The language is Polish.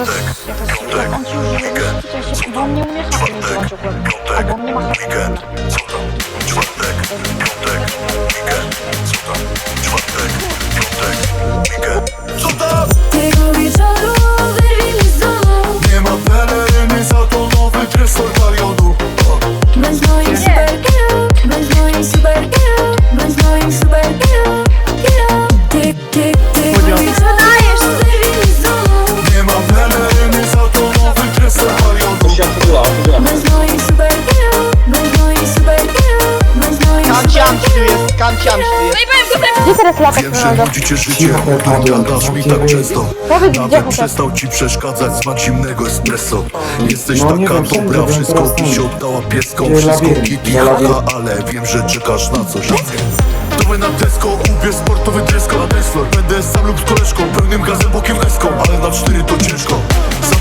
jakaś... Piątek, sobota, weekend, sobota, weekend, ci tu superhero jest, kanciam ci tu jest. Gdzie teraz latek Wiem, że Ronaldo? nudzicie życie, o gadasz mi tak często Powiedz, gdzie Nawet przestał ci przeszkadzać smak zimnego espresso Jesteś No, nie taka wiem, wszędzie dobra, wszystko teraz ci tam. się oddała pieską Wszystko labirynt, chata, ale wiem, że czekasz na coś Gotowy na Tesco, ubierz sportowy dresko na Tesla Będę sam lub z koleżką, pełnym gazem bokiem eską Ale na cztery to ciężko Zabiorę